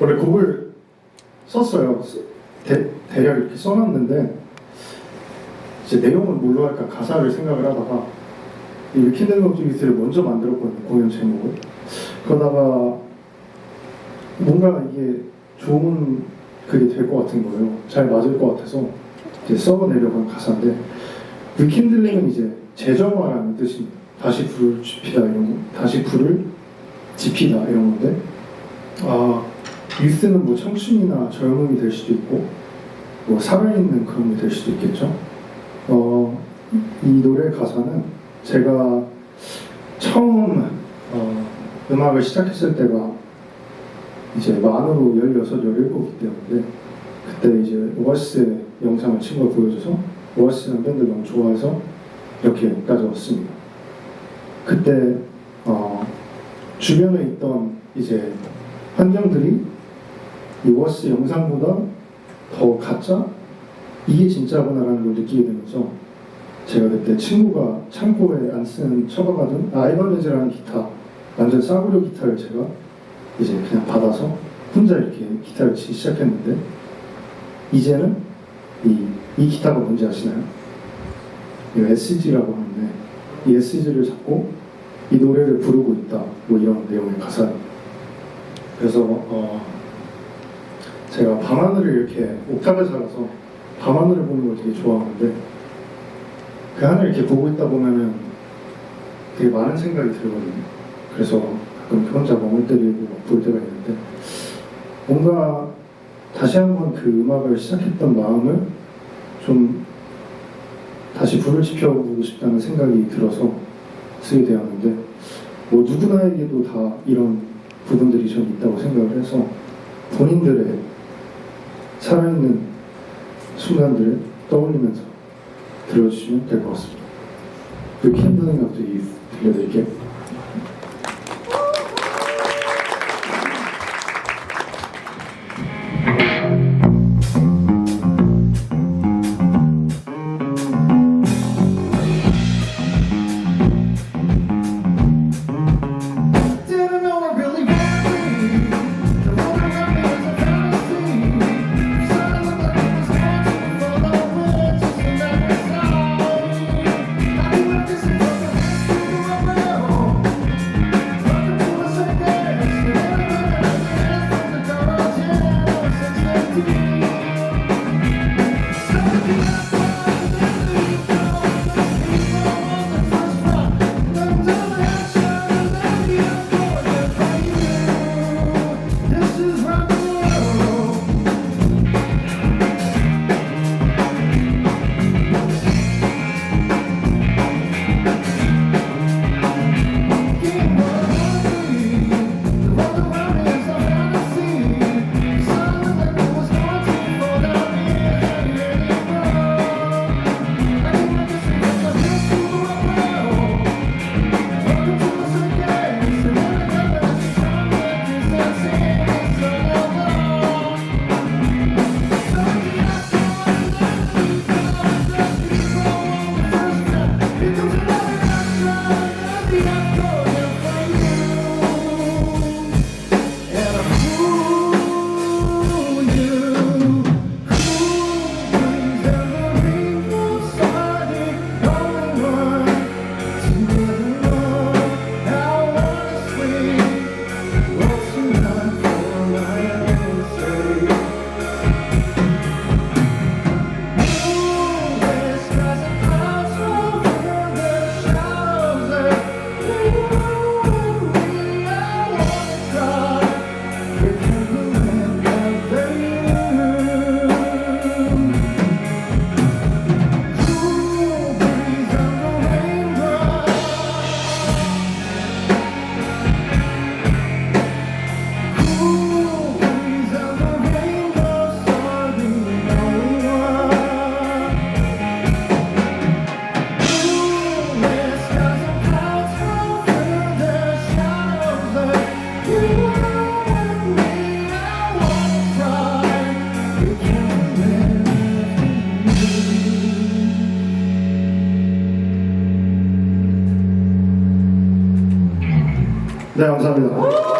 원래 곡을 썼어요. 대, 대략 이렇게 써놨는데 이제 내용은 뭘로 할까 가사를 생각을 하다가 이 위켄드 오브젝트를 먼저 만들었거든요 공연 제목을. 그러다가 뭔가 이게 좋은 그게 될 것 같은 거예요. 잘 맞을 것 같아서 이제 써내려고 한 가사인데 위켄들링은 이제 재정화라는 뜻입니다. 다시 불을 지피다 이런 거 다시 불을 지피다 이런 건데 아 유스는 뭐 청춘이나 젊음이 될 수도 있고 뭐 살아있는 그런 게 될 수도 있겠죠. 어, 이 노래 가사는 제가 처음 어, 음악을 시작했을 때가 이제 만으로 16, 17이기 때문에 그때 이제 오아시스의 영상을 친구가 보여줘서 오아시스라는 밴드를 너무 좋아해서 이렇게까지 왔습니다. 그때 어, 주변에 있던 이제 환경들이 이 워스 영상보다 더 가짜? 이게 진짜구나라는 걸 느끼게 되면서 제가 그때 친구가 창고에 안 쓰는 처박아둔 아이바네즈라는 기타 완전 싸구려 기타를 제가 이제 그냥 받아서 혼자 이렇게 기타를 치기 시작했는데 이제는 이, 이 기타가 뭔지 아시나요? 이 SG라고 하는데 이 SG를 잡고 이 노래를 부르고 있다 뭐 이런 내용의 가사입니다. 그래서 어, 제가 밤하늘을 이렇게 옥탑에 살아서 밤하늘을 보는 걸 되게 좋아하는데 그 하늘 이렇게 보고 있다 보면은 되게 많은 생각이 들거든요. 그래서 가끔 혼자 멍을 때리고 막볼 때가 있는데 뭔가 다시 한번 그 음악을 시작했던 마음을 좀 다시 불을 지펴보고 싶다는 생각이 들어서 쓰게 되었는데 뭐 누구나에게도 다 이런 부분들이 좀 있다고 생각을 해서 본인들의 살아있는 순간들을 떠올리면서 들어주시면 될 것 같습니다. 그 캔드는 갑자기 들려드릴게요. 네, 감사합니다.